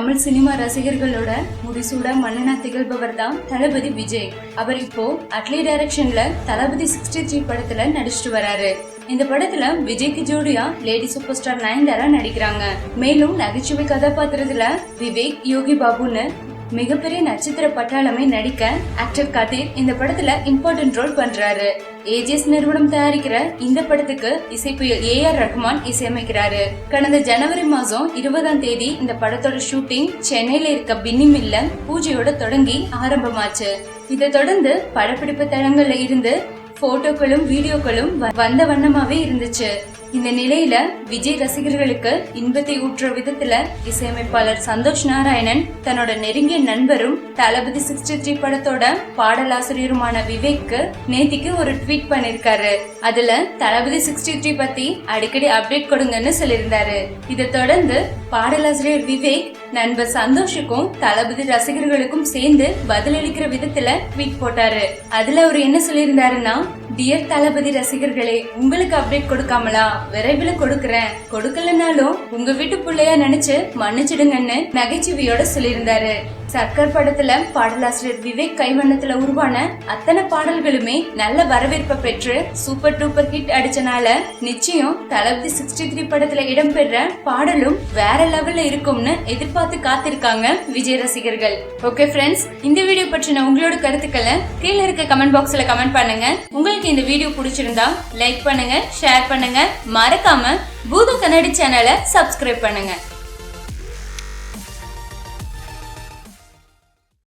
Tamil cinema ரசிகர்களோட முடிசூட மன்னனா திகழ்பவர் தான் தளபதி விஜய். அவர் இப்போ அட்லி டைரக்ஷன்ல தளபதி சிக்ஸ்டி த்ரீ படத்துல நடிச்சிட்டு வராரு. இந்த படத்துல விஜய்க்கு ஜோடியா லேடி சூப்பர் ஸ்டார் நயன்தாரா நடிக்கிறாங்க. மேலும் நகைச்சுவை கதாபாத்திரத்துல விவேக் யோகி பாபுன்னு மிகப்பெரிய நட்சத்திர பட்டாளமே நடிக்க ஆக்டர் கதிர் இந்த படத்துல இம்பார்ட்டன்ட் ரோல் பண்றாரு. ஏஜிஎஸ் நிறுவனம் தயாரிக்கிற இந்த படத்துக்கு இசைப்புயல் ஏ ஆர் ரஹ்மான் இசையமைக்கிறாரு. கடந்த ஜனவரி மாசம் இருபதாம் தேதி இந்த படத்தோட ஷூட்டிங் சென்னையில இருக்க பின்னி மில்ல பூஜையோட தொடங்கி ஆரம்பமாச்சு. இதை தொடர்ந்து படப்பிடிப்பு தளங்கள்ல இருந்து போட்டோக்களும் வீடியோக்களும் வந்த வண்ணமாவே இருந்துச்சு. இந்த நிலையில விஜய் ரசிகர்களுக்கு இன்பத்தை ஊற்றுற விதத்துல இசையமைப்பாளர் சந்தோஷ் நாராயணன் தன்னோட நெருங்கிய நண்பரும் தளபதி சிக்ஸ்டி த்ரீ படத்தோட பாடலாசிரியருமான விவேக்கு நேத்திக்கு ஒரு ட்வீட் பண்ணிருக்காரு. அதுல தளபதி சிக்ஸ்டி த்ரீ பத்தி அடிக்கடி அப்டேட் கொடுங்கன்னு சொல்லியிருந்தாரு. இதை தொடர்ந்து பாடலாசிரியர் விவேக் நண்பர் சந்தோஷுக்கும் தளபதி ரசிகர்களுக்கும் சேர்ந்து பதிலளிக்கிற விதத்துல ட்வீட் போட்டாரு. அதுல அவர் என்ன சொல்லியிருந்தாருன்னா டியர் தளபதி ரசிகர்களே உங்களுக்கு அப்டேட் கொடுக்காமலா? விரைவில் கொடுக்கறேன். கொடுக்கலனாலும் உங்க வீட்டு பிள்ளையா நினைச்சு மன்னிச்சிடுங்கன்னு நகைச்சுவையோட சொல்லியிருந்தாரு. சர்க்கர் படத்துல பாடலாசிரியர் விவேக் கைவண்ணத்துல உருவான அத்தனை பாடல்களுமே நல்ல வரவேற்பை பெற்று சூப்பர் டூப்பர் ஹிட் அடிச்சனால நிச்சயம் தளபதி சிக்ஸ்டி த்ரீ படத்துல இடம்பெற பாடலும் வேற லெவல்ல இருக்கும்னு எதிர்பார்த்து காத்திருக்காங்க விஜய் ரசிகர்கள். ஓகே ஃப்ரெண்ட்ஸ் இந்த வீடியோ பற்றின உங்களோட கருத்துக்களை கீழே இருக்க கமெண்ட் பாக்ஸ்ல கமெண்ட் பண்ணுங்க. உங்களுக்கு இந்த வீடியோ பிடிச்சிருந்தா லைக் பண்ணுங்க ஷேர் பண்ணுங்க. மறக்காம பூத கண்ணாடி சேனலை சப்ஸ்கிரைப் பண்ணுங்க.